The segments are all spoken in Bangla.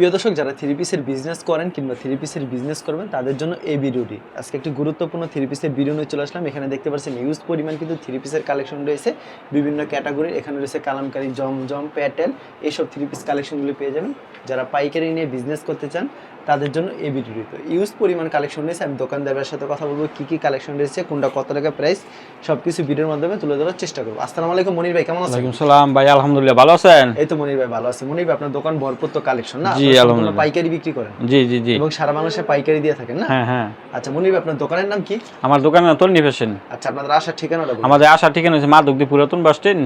প্রিয় দর্শক, যারা থ্রি পিসের বিজনেস করেন কিংবা থ্রি পিসের বিজনেস করবেন, তাদের জন্য এই ভিডিওটি আজকে একটি গুরুত্বপূর্ণ থ্রি পিসের ভিডিও নিয়ে চলে আসলাম। এখানে দেখতে পাচ্ছেন ইউজ পরিমাণ কিন্তু থ্রি পিসের কালেকশন রয়েছে। বিভিন্ন ক্যাটাগরির এখানে রয়েছে কালামকারি, জমজম প্যাটেল এইসব থ্রি পিস কালেকশনগুলি পেয়ে যাবেন। যারা পাইকারি নিয়ে বিজনেস করতে চান তাদের জন্য এই ভিডিওটি তো। ইউজ পরিমাণ কালেকশন রয়েছে। আমি দোকানদারের সাথে কথা বলব কী কী কালেকশন রয়েছে কোনটা কত টাকা প্রাইস সব কিছু ভিডিওর মাধ্যমে তুলে ধরার চেষ্টা করব। আসসালামু আলাইকুম মনির ভাই কেমন আছেন? সালাম ভাই আলহামদুলিল্লাহ ভালো আছেন? এই তো মনির ভাই ভালো আছে। মনির ভাই আপনার দোকান ভরপুর তো কালেকশন না? জি, আলহামদুলিল্লাহ। পাইকারি বিক্রি করেন। জি জি জি। এবং সারা বাংলাদেশে পাইকারি দিয়ে থাকেন না? হ্যাঁ হ্যাঁ। আচ্ছা মনির ভাই আপনার দোকানের নাম কি? আমার দোকানে তরুণী ফ্যাশন। আচ্ছা আপনাদের আসার ঠিকানাটা আমাদের আসার ঠিকানা হচ্ছে মাদকদি পুরাতন বাস স্ট্যান্ড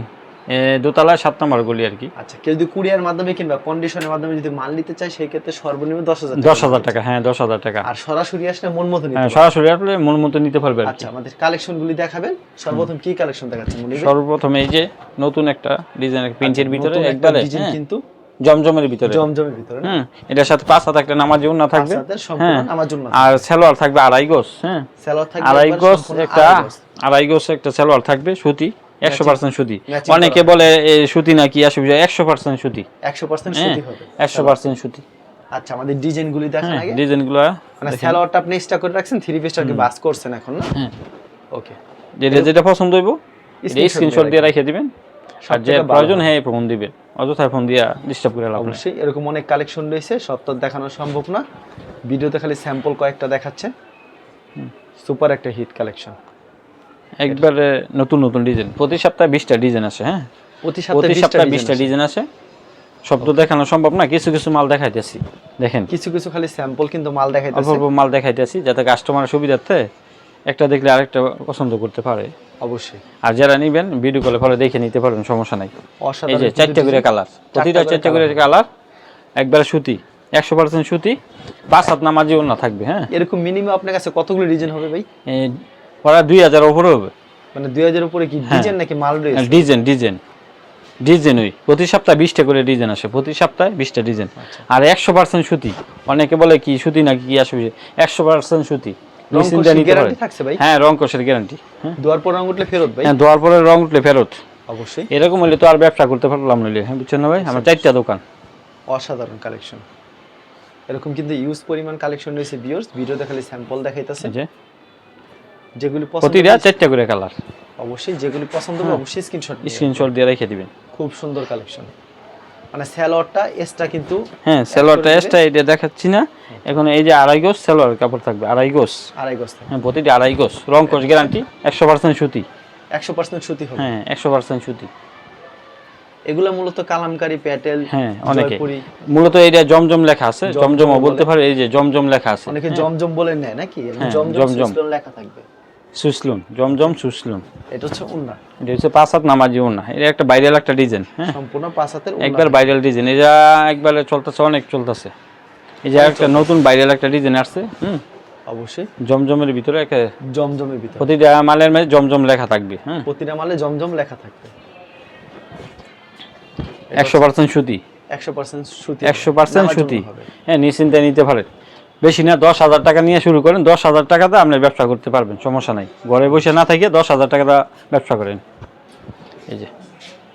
দোতলায় সাত নম্বর গলি আর কি। আচ্ছা কেউ যদি কুরিয়ার মাধ্যমে কিংবা কন্ডিশনের মাধ্যমে যদি মাল নিতে চায় সেই ক্ষেত্রে সর্বনিম্ন দশ হাজার দশ হাজার টাকা হ্যাঁ দশ হাজার টাকা। আর সরাসরি আসলে মন মতো নিতে হ্যাঁ সরাসরি আসলে মন মতো নিতে পারবে আচ্ছা আমাদের কালেকশন গুলি দেখাবেন। সর্বপ্রথম কি কালেকশন দেখাচ্ছেন সর্বপ্রথমে এই যে নতুন একটা ডিজাইন প্রিন্টের ভিতরে আচ্ছা, একটা একবারে ডিজাইন হ্যাঁ, কিন্তু জমজমের ভিতরে। জমজমের ভিতরে হ্যাঁ এটার সাথে পাঁচ হাত একটা নামাজি না থাকবে পাঁচ সম্পূর্ণ হ্যাঁ। জন্য আর সেলোয়ার থাকবে আড়াই গোস হ্যাঁ সেলর থাকবে আড়াই গোস একটা আড়াই আড়াই গোস একটা সেলোয়ার থাকবে সুতি। একশো পার্সেন্ট সুতি অনেকে বলে সুতি নাকি? অসুবিধা একশো পার্সেন্ট সুতি 100% হ্যাঁ সুতি হবে। একশো পার্সেন্ট সুতি আচ্ছা আমাদের ডিজাইন গুলি দেখান আগে। ডিজাইনগুলো মানে সালোয়ারটা আপনি এক্সট্রা করে রাখছেন থ্রি পিসটাকে বাস করছেন এখন না? হ্যাঁ। ওকে যেটা যেটা পছন্দ হইব স্ক্রিনশট দিয়ে রেখে দিবেন। আর যে সবথেকে ভালো প্রয়োজন হ্যাঁ ফোন দিবেন। অযথা ফোন দিয়া ডিস্টার্ব করে লাভ অবশ্যই এরকম অনেক কালেকশন রয়েছে সব তো দেখানো সম্ভব না। ভিডিওতে খালি স্যাম্পল কয়েকটা দেখাচ্ছে। সুপার একটা হিট কালেকশন একবারে নতুন নতুন ডিজাইন। প্রতি সপ্তাহে বিশটা ডিজাইন আছে হ্যাঁ? প্রতি সপ্তাহে বিশটা ডিজাইন আছে। সব তো দেখানো সম্ভব না কিছু কিছু মাল দেখাইতেছি। দেখেন। কিছু কিছু খালি স্যাম্পল কিন্তু মাল দেখাইতেছে। অল্প মাল দেখাইতেছি যাতে কাস্টমার সুবিধার্থে একটা দেখলে আরেকটা পছন্দ করতে পারে। অবশ্যই। আর যারা নিবেন ভিডিও কলে ফলে দেখে নিতে পারবেন সমস্যা নাই। এই যে চারটে করে কালার প্রতিটা চারটে করে কালার একবার সুতি একশো পার্সেন্ট সুতি পাঁচ হাত নামাজিও না থাকবে হ্যাঁ? এরকম মিনিমাম আপনার কাছে কতগুলো ডিজাইন হবে ভাই? ওরা দুই হাজার ওপরে হবে। মানে দুই হাজার উপরে কি হ্যাঁ। ডিজাইন নাকি মাল রয়েছে? ডিজাইন ডিজাইন ডিজাইন ওই প্রতি সপ্তাহে বিশটা করে ডিজাইন আসে প্রতি সপ্তাহে বিশটা ডিজাইন আচ্ছা। আর একশো পার্সেন্ট সুতি অনেকে বলে কি সুতি নাকি কি আসবে? একশো পার্সেন্ট সুতি। হ্যাঁ। রং কোষের গ্যারান্টি দুয়ার পর রং উঠলে ফেরত ভাই? হ্যাঁ ধোয়ার পরে রং উঠলে ফেরত। অবশ্যই। এরকম হলে তো আর ব্যবসা করতে পারলাম নইলে হ্যাঁ বুঝছেন না ভাই? আমার চারটা দোকান। অসাধারণ কালেকশন এরকম কিন্তু ইউজ পরিমাণ কালেকশন রয়েছে বিয়ার্স ভিডিওতে খালি স্যাম্পল দেখাইতেছে। যে। যেগুলি প্রতিটা চারটা করে কালার অবশ্যই যেগুলি পছন্দ হবে অবশ্যই স্ক্রিনশট স্ক্রিনশট দিয়ে রেখে দিবেন। খুব সুন্দর কালেকশন মানে স্যালোয়ারটা এসটা কিন্তু হ্যাঁ সেলোয়ারটা এক্সট্রা এটা দেখাচ্ছি না। এখন এই যে আড়াই গোস সেলোয়ার কাপড় থাকবে আড়াই গোস আড়াই থাকে হ্যাঁ প্রতিটা আড়াই গোস রং কোষ গ্যারান্টি একশো পার্সেন্ট সুতি। একশো পার্সেন্ট সুতি হবে। হ্যাঁ একশো পার্সেন্ট সুতি। এগুলো মূলত কালামকারি প্যাটেল হ্যাঁ অনেকে। মূলত এটা জমজম লেখা আছে। জমজম জমজমও বলে। বলতে পারে এই যে জমজম লেখা আছে। অনেকে জমজম বলে নেয় নাকি? হ্যাঁ, জমজম। লেখা থাকবে। সুসলুন জমজম সুসলুন। এটা হচ্ছে উন্না। এটা হচ্ছে পাঁচ হাত নামাজিও না এটা একটা ভাইরাল একটা ডিজাইন হ্যাঁ? সম্পূর্ণ পাঁচ হাতের একবার ভাইরাল ডিজাইন এটা একবারে চলতেছে অনেক চলতেছে। এই যে একটা নতুন ভাইরাল একটা ডিজাইন আসছে হুম? অবশ্যই। জমজমের ভিতরে একটা জমজমের ভিতর। প্রতিটা মালের মধ্যে জমজম লেখা থাকবে হ্যাঁ প্রতিটা মালে জমজম লেখা থাকবে। একশো পার্সেন্ট সুতি। একশো পার্সেন্ট সুতি একশো পার্সেন্ট সুতি। হ্যাঁ নিশ্চিন্তায় নিতে পারেন বেশি না দশ হাজার টাকা নিয়ে শুরু করেন দশ হাজার টাকাতে আপনি ব্যবসা করতে পারবেন সমস্যা নাই। ঘরে বসে না থেকে দশ হাজার টাকা ব্যবসা করেন। এই যে।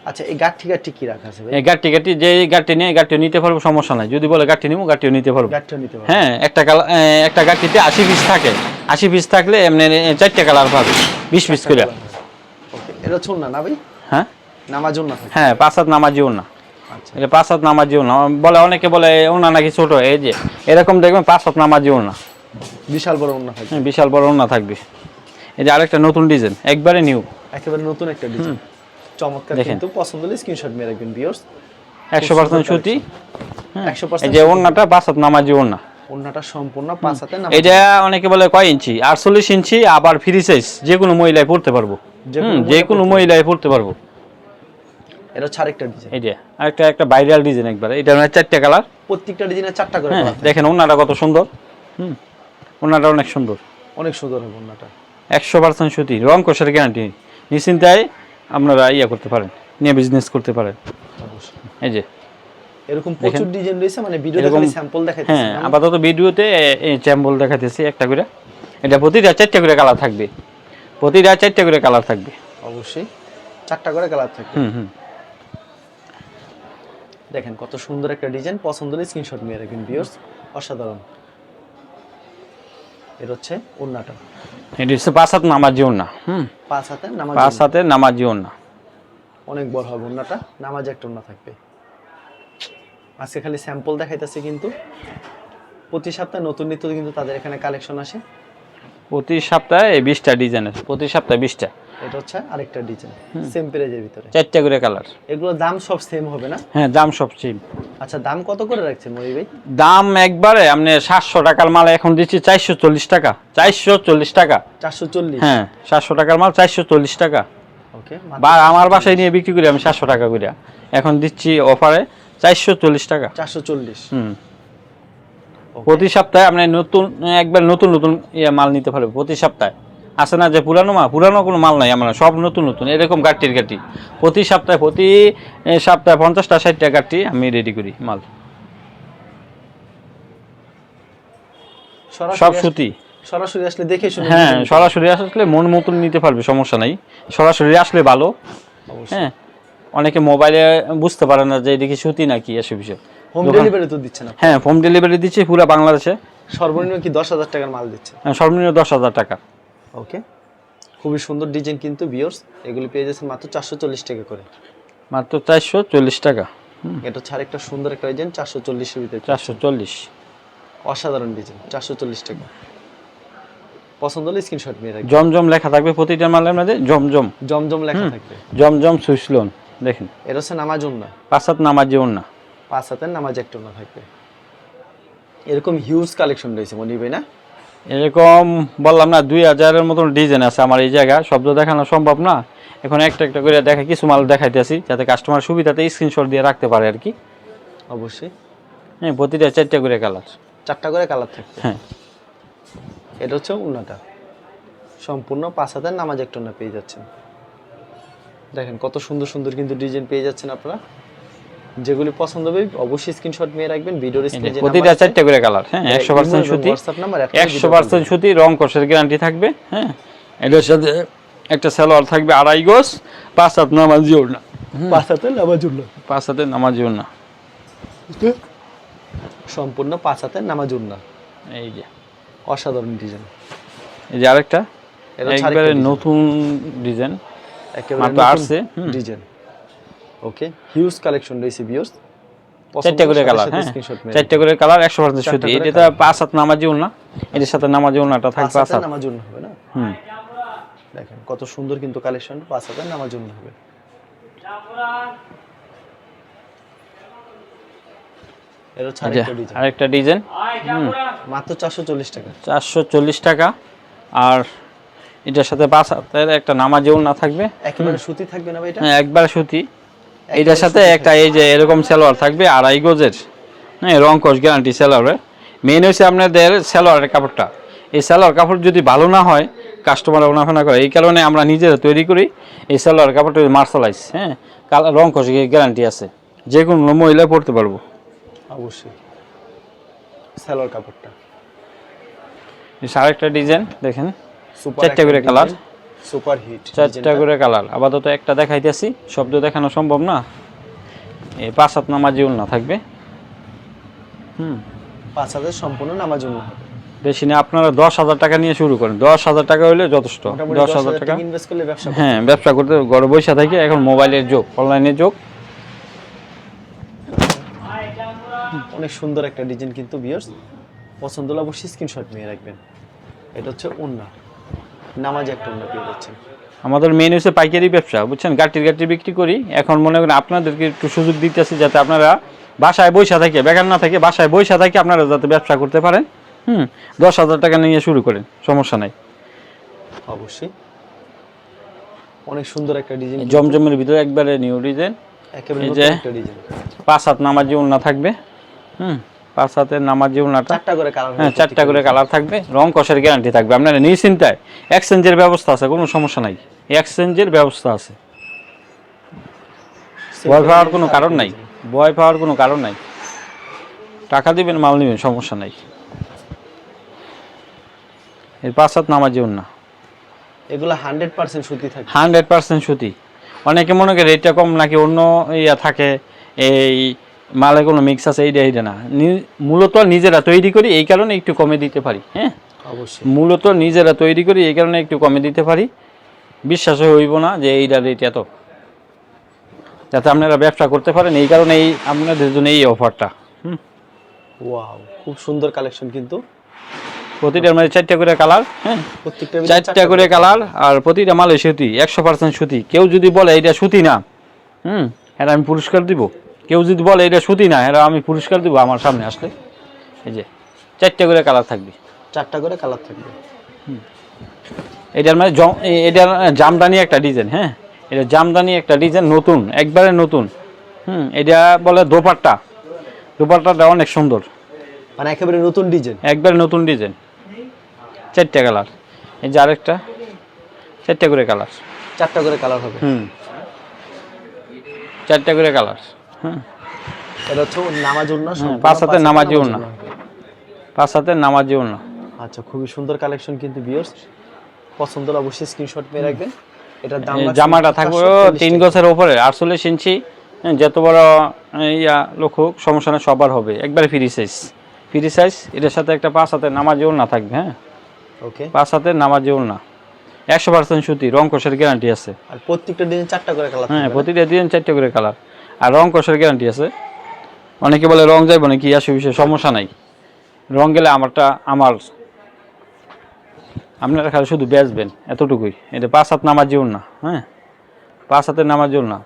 আচ্ছা এই গাঠি গাঠি কি রাখা আছে এই গাড়টি গাড়টি যে গাড়টি নিয়ে গাড়টিও নিতে পারব সমস্যা নাই। যদি বলে গাড়টি নিবো গাড়টিও নিতে পারব। গাঠিও নিতে পারবে। হ্যাঁ একটা কালার একটা গাড়িতে আশি পিস থাকে। আশি পিস থাকলে এমনি চারটে কালার পাবে বিশ পিস করে। এটা হচ্ছে উন্না না ভাই? হ্যাঁ? নামাজ উন্না থাকে? হ্যাঁ পাঁচ হাত নামাজিও না। আচ্ছা। এটা পাঁচ হাত নামাজিও না। বলে অনেকে বলে ওনা নাকি ছোট এই যে। এরকম দেখবেন পাঁচ হাত নামাজিও না বিশাল বড় উন্না থাকে হ্যাঁ, বিশাল বড় ওনা থাকবে। এই যে আরেকটা নতুন ডিজাইন একবারে নিউ। একেবারে নতুন একটা ডিজাইন। চমৎকার কিন্তু পছন্দ হলে স্ক্রিনশট মেরে রাখবেন ভিউয়ার্স একশো পার্সেন্ট সুতি। একশো এই পার্সেন্ট যে ওনাটা পাঁচ হাত নামাজি ওনা উন্নাটা সম্পূর্ণ পাঁচ হাতে নামাজ। এটা অনেকে বলে কয় ইঞ্চি? আটচল্লিশ ইঞ্চি আবার ফ্রি সাইজ যে কোনো মহিলায় পড়তে পারব। যে কোনো হুম, যে কোনো মহিলায় পড়তে পারব। এটা হচ্ছে আরেকটা ডিজাইন এই যে আরেকটা একটা ভাইরাল ডিজাইন একবার। এটা মানে চারটে কালার প্রত্যেকটা ডিজাইনে চারটা করে হ্যাঁ। দেখেন ওনাটা কত সুন্দর। হুম ওনাটা অনেক সুন্দর। অনেক সুন্দর হবে উন্নাটা একশো পার্সেন্ট সুতি রং কোষের গ্যারান্টি নিশ্চিন্তায় আপনারা ইয়ে করতে পারেন নিয়ে বিজনেস করতে পারেন। এই যে এরকম প্রচুর ডিজাইন রয়েছে মানে ভিডিওতে এরকম- খালি স্যাম্পল দেখাইতেছি হ্যাঁ আপাতত ভিডিওতে চ্যাম্বল দেখাতেছি একটা করে। এটা প্রতিটা চারটে করে কালার থাকবে। প্রতিটা চারটে করে কালার থাকবে। অবশ্যই। চারটা করে কালার থাকবে। হুম হুম। দেখেন কত সুন্দর একটা ডিজাইন পছন্দ হলে স্ক্রিনশট নিয়ে রাখবেন ভিউয়ার্স অসাধারণ। এটা হচ্ছে ওন্নাটা এটি হচ্ছে পাঁচ হাত নামাজি ওন্না হুম? পাঁচ হাতে নামাজ পাঁচ হাতে নামাজি ওন্না অনেক বড় হবে ওন্নাটা নামাজ একটা ওন্না থাকবে। আজকে খালি স্যাম্পল দেখাইতেছে কিন্তু। প্রতি সপ্তাহে নতুন নিত্য কিন্তু তাদের এখানে কালেকশন আসে। প্রতি সপ্তাহে বিশটা ডিজাইন আছে প্রতি সপ্তাহে বিশটা। এটা হচ্ছে আরেকটা ডিজাইন সেম প্রাইজের ভিতরে। চারটা করে কালার এগুলোর দাম সব সেম হবে না? হ্যাঁ দাম সব চিপ আচ্ছা দাম কত করে রাখছেন মহি ভাই? দাম একবারে আপনি সাতশো টাকার মাল এখন দিচ্ছি চারশো চল্লিশ টাকা। চারশো চল্লিশ টাকা। চারশো চল্লিশ? হ্যাঁ সাতশো টাকার মাল চারশো চল্লিশ টাকা। ওকে বা আমার বাসায় নিয়ে বিক্রি করি আমি সাতশো টাকা করে এখন দিচ্ছি অফারে চারশো চল্লিশ টাকা। চারশো চল্লিশ? হুম। প্রতি সপ্তাহে আপনি নতুন একবার নতুন নতুন ইয়ে মাল নিতে পারবে প্রতি সপ্তাহে। আছে না যে পুরানো মাল পুরানো কোনো মাল নাই আমার সব নতুন নতুন। এরকম গাড়ির গাড়ি প্রতি সপ্তাহে প্রতি সপ্তাহে পঞ্চাশটা ষাটটা গাড়ি আমি রেডি করি মাল। সব সুতি। সরাসরি আসলে দেখে শুনে হ্যাঁ সরাসরি আসলে মন মতন নিতে পারবে সমস্যা নাই। সরাসরি আসলে ভালো। হ্যাঁ অনেকে মোবাইলে বুঝতে পারে না যে এদিকে সুতি নাকি এসে বিষয় হোম ডেলিভারি তো দিচ্ছে না হ্যাঁ হোম ডেলিভারি দিচ্ছে পুরো বাংলাদেশে। সর্বনিম্ন কি দশ হাজার টাকার মাল দিচ্ছে হ্যাঁ, সর্বনিম্ন দশ হাজার টাকা। ওকে খুবই সুন্দর ডিজাইন কিন্তু বিয়র্স এগুলি পেয়ে যাচ্ছেন মাত্র চারশো চল্লিশ টাকা করে। মাত্র চারশো চল্লিশ টাকা। এটা হচ্ছে আরেকটা সুন্দর একটা ডিজাইন চারশো চল্লিশের ভিতরে চারশো চল্লিশ। অসাধারণ ডিজাইন চারশো চল্লিশ টাকা। পছন্দ হলে স্ক্রিনশট নিয়ে রাখবেন। জমজম লেখা থাকবে প্রতিটা মালের মধ্যে জমজম। জমজম লেখা থাকবে। জমজম সুইসলোন দেখেন। এটা হচ্ছে নামাজ না পাঁচাত নামাজ যেমন না পাঁচ হাতের নামাজ একটা না থাকবে। এরকম হিউজ কালেকশন রয়েছে মনি ভাই না? এরকম বললাম না দুই হাজারের মতন ডিজাইন আছে আমার এই জায়গা শব্দ দেখানো সম্ভব না। এখন একটা একটা করে দেখা কিছু মাল দেখাইতেছি যাতে কাস্টমার সুবিধাতে স্ক্রিনশট দিয়ে রাখতে পারে আর কি। অবশ্যই। হ্যাঁ প্রতিটা চারটা করে কালার চারটা করে কালার থাকবে। হ্যাঁ। এটা হচ্ছে উন্নাটা সম্পূর্ণ পাঁচ হাজার নামাজ একটা পেয়ে যাচ্ছেন। দেখেন কত সুন্দর সুন্দর কিন্তু ডিজাইন পেয়ে যাচ্ছেন আপনারা। যেগুলি পছন্দ হবে অবশ্যই স্ক্রিনশট নিয়ে রাখবেন ভিডিওর স্ক্রিনে প্রতিটা চারটা করে কালার হ্যাঁ একশো পার্সেন্ট সুতি হোয়াটসঅ্যাপ নাম্বার একশো পার্সেন্ট সুতি রং কষের গ্যারান্টি থাকবে হ্যাঁ এটার সাথে একটা সালোয়ার থাকবে আড়াই গোস পাঁচ হাত নামাজিও না। পাঁচ হাতের নামাজ উন্না পাঁচ হাতে নামাজিও না। সম্পূর্ণ পাঁচ হাতে নামাজ উন্না এই যে। অসাধারণ ডিজাইন এই যে আরেকটা একবারে নতুন ডিজাইন একেবারে মাত্র আসছে, ডিজাইন ওকে হিউজ কালেকশন রয়েছে বিয়র্স চারটা করে কালার হ্যাঁ। চারটা করে কালার একশো পার্সেন্ট সুতি এটা পাঁচ হাত নামাজিও না এটার সাথে নামাজিও নাটা থাকবে পাঁচ নামাজ হবে না? হুম। দেখেন কত সুন্দর কিন্তু কালেকশন পাঁচ হাজার নামার জন্য হবে। আরেকটা ডিজাইন মাত্র চারশো চল্লিশ টাকা। চারশো চল্লিশ টাকা। আর এটার সাথে পাঁচ হাতের একটা নামাজিও না থাকবে। একেবারে সুতি থাকবে না ভাই এটা? হ্যাঁ একবার সুতি। এটার সাথে একটা এই যে এরকম সালোয়ার থাকবে আড়াই গজের। হ্যাঁ রং কস গ্যারান্টি সালোয়ারের মেন হচ্ছে আপনাদের সালোয়ারের কাপড়টা। এই সালোয়ার কাপড় যদি ভালো না হয় কাস্টমার ওনাফানা করে। এই কারণে আমরা নিজেরা তৈরি করি এই সালোয়ার কাপড়টা মার্শালাইজ হ্যাঁ? কালার রং কস গ্যারান্টি আছে। যে কোনো মহিলা পড়তে পারব। অবশ্যই। সালোয়ার কাপড়টা। আরেকটা ডিজাইন দেখেন। চারটা করে colour। সুপার হিট চারটা করে কালার। আপাতত একটা দেখাইতেছি। শব্দ দেখানো সম্ভব না। এই পাঁচ হাত নামাজিউল না থাকবে। হুম। পাঁচ হাজার সম্পূর্ণ নামার জন্য বেশি না আপনারা দশ হাজার টাকা নিয়ে শুরু করেন। দশ হাজার টাকা হলে যথেষ্ট। দশ হাজার টাকা। ইনভেস্ট করলে ব্যবসা হ্যাঁ ব্যবসা করতে ঘরে বসে থাকে এখন মোবাইলের যোগ অনলাইনের যোগ। অনেক সুন্দর একটা ডিজাইন কিন্তু বিয়ার্স পছন্দ হলে অবশ্যই স্ক্রিনশট নিয়ে রাখবেন। এটা হচ্ছে ওন্না নামাজে একটা পেয়ে যাচ্ছেন আমাদের মেন হচ্ছে পাইকারি ব্যবসা বুঝছেন? গাটির গাটি বিক্রি করি। এখন মনে করেন আপনাদেরকে একটু সুযোগ দিতেছি যাতে আপনারা বাসায় বৈশা থাকে বেকার না থাকে বাসায় বৈশা থাকে আপনারা যাতে ব্যবসা করতে পারেন। হুম দশ হাজার টাকা নিয়ে শুরু করেন সমস্যা নাই। অবশ্যই। অনেক সুন্দর একটা ডিজাইন জমজমের ভিতরে একবারে নিউ ডিজাইন একেবারে পাঁচ হাত নামাজি উন্না থাকবে। হুম পাঁচ হাতের নামাজি উন্নাটা চারটা করে কালার হ্যাঁ চারটা করে কালার থাকবে রং কষের গ্যারান্টি থাকবে। আপনারা নিশ্চিন্তায় এক্সচেঞ্জের ব্যবস্থা আছে কোনো সমস্যা নাই। এক্সচেঞ্জের ব্যবস্থা আছে। ভয় পাওয়ার কোনো কারণ নাই। ভয় পাওয়ার কোনো কারণ নাই। টাকা দিবেন মাল নেবেন সমস্যা নাই। এর পাঁচ হাত নামাজি উন্না এগুলো হান্ড্রেড পার্সেন্ট সুতি থাকে। হান্ড্রেড পার্সেন্ট সুতি। অনেকে মনে করে রেটটা কম নাকি অন্য ইয়া থাকে এই মালে কোনো মিক্স আছে এইটা এইটা না। মূলত নিজেরা তৈরি করি এই কারণে একটু কমে দিতে পারি হ্যাঁ? অবশ্যই। মূলত নিজেরা তৈরি করি এই কারণে একটু কমে দিতে পারি। বিশ্বাস হইব না যে এইটা রেট এত। যাতে আপনারা ব্যবসা করতে পারেন এই কারণে এই আপনাদের জন্য এই অফারটা হুম? ওয়াও খুব সুন্দর কালেকশন কিন্তু। প্রতিটার মধ্যে চারটা করে কালার হ্যাঁ? চারটা করে। কালার আর প্রতিটা মালে সুতি একশো পার্সেন্ট সুতি। কেউ যদি বলে এটা সুতি না হুম? এটা আমি পুরস্কার দিব। কেউ যদি বলে এটা সুতি না এটা আমি পুরস্কার দিব আমার সামনে আসলে। এই যে চারটা করে কালার থাকবে। চারটা করে কালার থাকবে। এটার মানে এটার জামদানি একটা ডিজাইন হ্যাঁ? এটা জামদানি একটা ডিজাইন নতুন একবারে নতুন। হুম এটা বলে দোপাট্টা। দোপাট্টাটা অনেক সুন্দর। মানে একেবারে নতুন ডিজাইন। একবারে নতুন ডিজাইন। চারটা কালার। এই যে আরেকটা চারটা করে কালার। চারটা করে কালার হবে। হুম। চারটা করে কালার। হুম এটা নামাজ উন্না পাঁচ নামাজি নামাজ উন্না। পাঁচ না আচ্ছা খুবই সুন্দর কালেকশন কিন্তু পছন্দ হলে অবশ্যই স্ক্রিনশট পেয়ে রাখবেন। এটার দাম জামাটা থাকবে তিন গছের উপরে আটচল্লিশ ইঞ্চি। হ্যাঁ, যত বড় ইয়া লোক হোক সমস্যা নেই সবার হবে। একবারে ফ্রি সাইজ ফ্রি সাইজ এটার সাথে একটা পাঁচ হাতে নামাজিও না থাকবে হ্যাঁ। ওকে পাঁচ হাতে নামাজিও না একশো পার্সেন্ট সুতি রং কোষের গ্যারান্টি আছে। আর প্রত্যেকটা ডিজাইন চারটা করে কালার হ্যাঁ প্রতিটা ডিজাইন চারটে করে কালার আর রং কোষের গ্যারান্টি আছে। অনেকে বলে রং যাইব না কি আসে বিষয়ে সমস্যা নাই। রং গেলে আমারটা আমার। আপনারা খালি শুধু বেচবেন, এতটুকুই। এটা পাঁচ হাত নামার জীবন না হ্যাঁ? পাঁচ হাতের নামার জীবন না।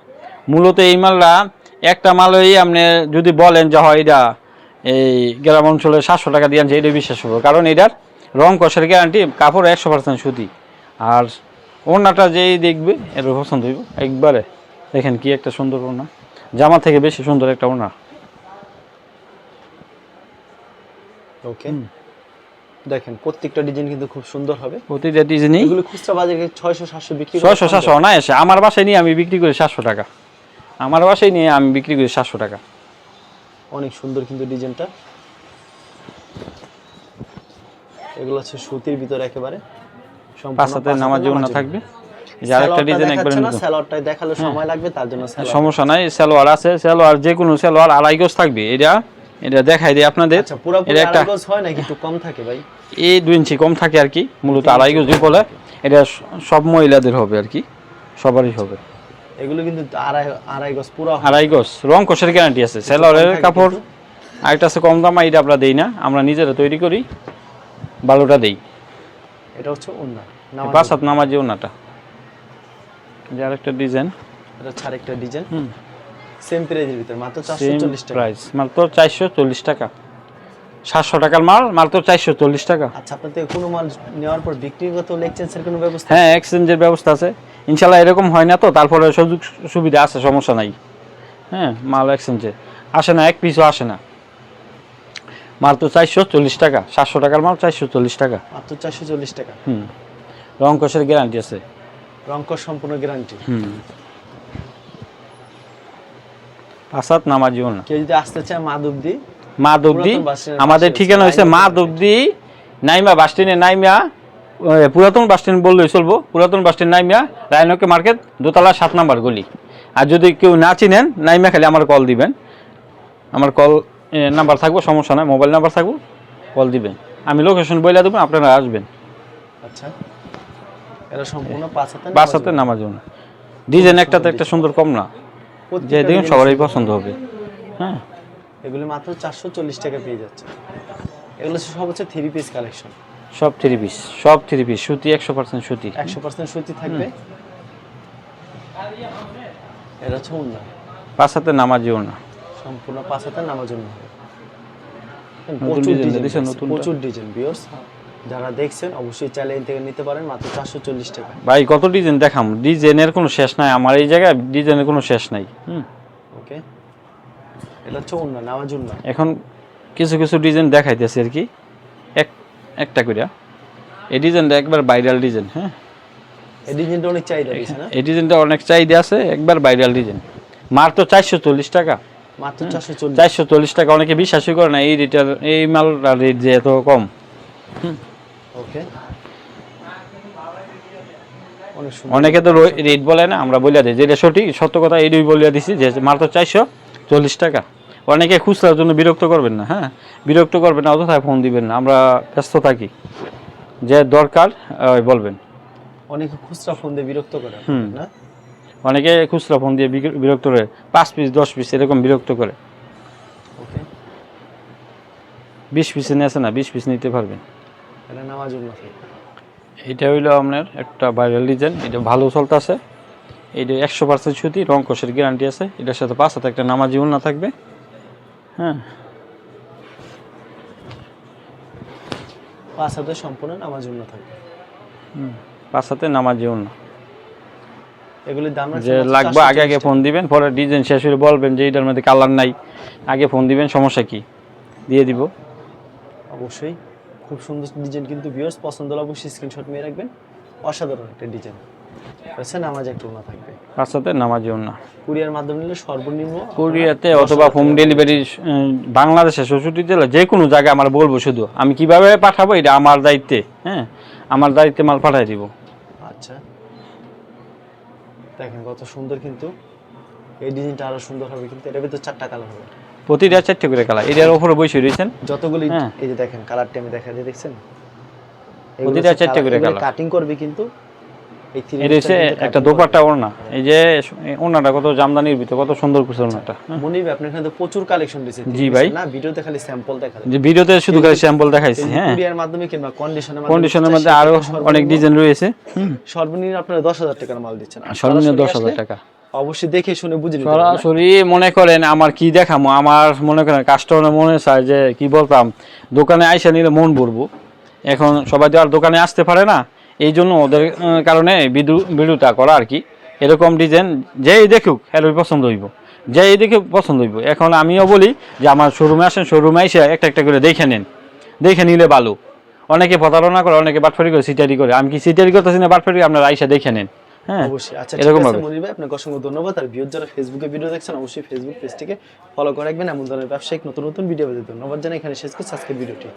মূলত এই মালটা একটা মাল মালই আপনি যদি বলেন যে, হয় এটা এই গ্রাম অঞ্চলে সাতশো টাকা দিয়ে আনছে এটা বিশ্বাস করব। কারণ এটার রং কষের গ্যারান্টি কাপড় একশো পার্সেন্ট সুতি। আর ওড়নাটা যেই দেখবে, এর পছন্দ হইব। একবারে দেখেন কি একটা সুন্দর ওড়না। জামা থেকে বেশি সুন্দর একটা ওড়না। ওকে দেখেন প্রত্যেকটা ডিজাইন কিন্তু খুব সুন্দর হবে। প্রতিটা ডিজাইনই এগুলো খুচরা বাজারে ছয়শো সাতশো বিক্রি করে ছয়শো কম সাতশো না এসে আমার বাসায় নিয়ে আমি বিক্রি করি সাতশো টাকা। আমার বাসায় নিয়ে আমি বিক্রি করি সাতশো টাকা। অনেক সুন্দর কিন্তু ডিজাইনটা এগুলো হচ্ছে সুতির ভিতরে একেবারে। সম্পূর্ণ পাঁচ নামাজ না থাকবে। যে আরেকটা ডিজাইন একবারে। হ্যাঁ। স্যালোয়ারটাই দেখালে সময় লাগবে তার জন্য সমস্যা নাই সালোয়ার আছে সালোয়ার যে কোনো সালোয়ার আড়াই গজ থাকবে এটা এটা দেখাই দিই আপনাদের। আচ্ছা আড়াই গজ হয় নাকি? একটু কম থাকে ভাই। এই ইঞ্চি কম থাকে আর কি মূলত আড়াই গজ বলে এটা সব মহিলাদের হবে আর কি সবারই হবে। এগুলো কিন্তু আড়াই আড়াই গজ পুরো আড়াই গজ রং কোষের গ্যারান্টি আছে। সেলরের কাপড় আরেকটা আছে কম দাম এটা আমরা দেই না। আমরা নিজেরা তৈরি করি বালুটা দেই। এটা হচ্ছে ওন্না নামাজ পাঁচ হাত নামাজি ওনাটা যে আরেকটা ডিজাইন। এটা হচ্ছে আরেকটা ডিজাইন। হুম। সেম প্রাইজের ভিতরে মাত্র চারশো সেম চল্লিশ টাকা। প্রাইস মাত্র চারশো চল্লিশ টাকা। সাতশো টাকার মাল মাত্র চারশো চল্লিশ টাকা। আচ্ছা আপনার থেকে কোনো মাল নেওয়ার পর বিক্রিগত এক্সচেঞ্জের কোনো ব্যবস্থা হ্যাঁ এক্সচেঞ্জের ব্যবস্থা আছে। ইনশাল্লাহ এরকম হয় না তো তারপরে সুযোগ সুবিধা আছে সমস্যা নাই। হ্যাঁ মাল এক্সচেঞ্জে আসে না এক পিসও আসে না। মাল তো চারশো চল্লিশ টাকা সাতশো টাকার মাল চারশো চল্লিশ টাকা। মাত্র চারশো চল্লিশ টাকা। হুম। রং কোষের গ্যারান্টি আছে। রংকর সম্পূর্ণ গ্যারান্টি নামাজিও না কেউ যদি আসতে চায় মাধবদি মা দুবদি পুরাতন বাস স্ট্যান্ডের আমাদের ঠিকানা হয়েছে মা রায়নগর দুবদি নাইমা বাস স্ট্যান্ডে নাইমা পুরাতন বাস স্ট্যান্ড বললেই চলবো। পুরাতন বাস স্ট্যান্ড নাইমা রায়নকে মার্কেট দোতলা সাত নাম্বার গলি। আর যদি কেউ না চিনেন নাইমা খালি আমার কল দিবেন। আমার কল নাম্বার থাকব সমস্যা নাই মোবাইল নাম্বার থাকব কল দিবেন। আমি লোকেশন বইলা দেবো আপনারা আসবেন। আচ্ছা। এটা সম্পূর্ণ পাঁচ হাতে নামার জন্য ডিজাইন একটা তো একটা সুন্দর কম না। যে দেখুন সবারই পছন্দ হবে। হ্যাঁ। এগুলো মাত্র চারশো চল্লিশ টাকা পেয়ে যাচ্ছে। এগুলো সব হচ্ছে থ্রি পিস কালেকশন সব থ্রি পিস সব থ্রি পিস সুতি একশো পার্সেন্ট সুতি। একশো পার্সেন্ট সুতি থাকবে। এটা হচ্ছে উন্না পাঁচ হাতে নামার জন্য না। সম্পূর্ণ পাঁচ হাতে হবে। নতুন প্রচুর ডিজাইন প্রচুর ডিজাইন বিয়ার্স যারা দেখছেন অবশ্যই চাইলে এখান থেকে নিতে পারেন মাত্র চারশো চল্লিশ টাকা। ভাই কত ডিজাইন দেখাম? ডিজাইনের কোনো শেষ নাই আমার এই জায়গায় ডিজাইনের কোনো শেষ নাই হুম? ওকে? এটা হচ্ছে উন্না নামাজ উন্না এখন কিছু কিছু ডিজাইন দেখাইতেছি আর কি। এক একটা করে এই ডিজাইনটা একবার ভাইরাল ডিজাইন হ্যাঁ? এই ডিজাইনটা অনেক চাহিদা না? এই ডিজাইনটা অনেক চাহিদা আছে একবার ভাইরাল ডিজাইন। মার তো চারশো চল্লিশ টাকা। মাত্র চারশো চল্লিশ। চারশো চল্লিশ টাকা অনেকে বিশ্বাসই করে না এই রেটের এই মালটার রেট যে এত কম। ওকে অনেকে তো রেট বলে না আমরা বলিয়া দিই। যেটা সঠিক সত্য কথা এইটাই বলিয়া দিছি যে মাত্র চারশো চল্লিশ টাকা। অনেকে খুচরার জন্য বিরক্ত করবেন না হ্যাঁ? বিরক্ত করবেন না অযথায় ফোন দিবেন না। আমরা ব্যস্ত থাকি। যে দরকার বলবেন। অনেকে খুচরা ফোন দিয়ে বিরক্ত করে হুম। না? অনেকে খুচরা ফোন দিয়ে বিরক্ত করে। পাঁচ পিস দশ পিস এরকম বিরক্ত করে। ওকে বিশ পিসে নেছে না বিশ পিস নিতে পারবেন। এটা নামাজ এটা হইল আপনার একটা ভাইরাল ডিজাইন এটা ভালো চলতেছে। এটা একশো পার্সেন্ট সুতি রং কষের গ্যারান্টি আছে। এটার সাথে পাঁচ হাতে একটা নামাজি না থাকবে। হ্যাঁ। পাঁচ হাতে সম্পূর্ণ নামাজ উন্নত থাকবে। হুম পাঁচ হাতে নামাজি না এগুলির দাম যে লাগবে আগে আগে ফোন দিবেন পরে ডিজাইন শেষ হলে বলবেন যে এটার মধ্যে কালার নাই। আগে ফোন দিবেন সমস্যা কি? দিয়ে দিব। অবশ্যই। খুব সুন্দর ডিজাইন কিন্তু ভিউয়ার্স পছন্দ হলে অবশ্যই স্ক্রিনশট নিয়ে রাখবেন। অসাধারণ একটা ডিজাইন হচ্ছে নামাজ একটু না থাকবে। পাঁচ হাতে নামাজি না কুরিয়ার মাধ্যমে নিলে সর্বনিম্ন কুরিয়াতে অথবা হোম ডেলিভারি বাংলাদেশে ষষ্ঠী জেলা যে কোনো জায়গায় আমার বলব শুধু। আমি কীভাবে পাঠাবো এটা আমার দায়িত্বে হ্যাঁ? আমার দায়িত্বে মাল পাঠাই দিব। আচ্ছা। দেখেন কত সুন্দর কিন্তু এই ডিজাইনটা আরও সুন্দর হবে কিন্তু এটার ভিতর চারটা কালার হবে। প্রতিটা চারটে করে কালার এটার ওপরে বসে রয়েছেন। যতগুলি হ্যাঁ। এই যে দেখেন কালারটা আমি দেখা দিয়ে দেখছেন? প্রতিটা চারটে করে colour। কাটিং করবে কিন্তু এটা হচ্ছে একটা দোপাট্টা ওড়না। এই যে ওড়নাটা কত জামদানির ভিতরে কত সুন্দর করছে ওড়নাটা। আপনার এখানে তো প্রচুর কালেকশন দিয়েছে জি ভাই। না ভিডিওতে খালি স্যাম্পল দেখা যায় যে ভিডিওতে শুধু খালি স্যাম্পল দেখাইছি হ্যাঁ। কুরিয়ার মাধ্যমে কিংবা কন্ডিশনের কন্ডিশনের মধ্যে আরও অনেক ডিজাইন রয়েছে। সর্বনিম্ন আপনারা দশ হাজার টাকার মাল দিচ্ছেন। সর্বনিম্ন সরাসরি দশ হাজার আসলে টাকা। অবশ্যই দেখে শুনে বুঝে নিতে সরাসরি মনে করেন আমার কি দেখামো? আমার মনে করেন কাস্টমার মনে চায় যে কি বলতাম দোকানে আইসা নিলে মন ভরবো। এখন সবাই তো আর দোকানে আসতে পারে না। এই জন্য ওদের কারণে বিদু ভিডিওটা করা আর কি। এরকম ডিজাইন যেই দেখুক এর পছন্দ হইব। যেই দেখে পছন্দ হইব। এখন আমিও বলি যে আমার শোরুমে আসেন শোরুমে এসে একটা একটা করে দেখে নেন। দেখে নিলে ভালো। অনেকে প্রতারণা করে অনেকে বাটফারি করে সিটারি করে। আমি কি সিটারি করতেছি না বাটফারি? আপনারা আইসা দেখে নেন। হ্যাঁ অবশ্যই। আচ্ছা ঠিক এরকম আছে মনির ভাই আপনাকে অসংখ্য ধন্যবাদ। আর ভিউজ যারা ফেসবুকে ভিডিও দেখছেন অবশ্যই ফেসবুক পেজটিকে ফলো করে রাখবেন। এমন ধরনের ব্যবসায়িক নতুন নতুন ভিডিও পেতে ধন্যবাদ জানাই। এখানে শেষ করছি আজকের ভিডিওটি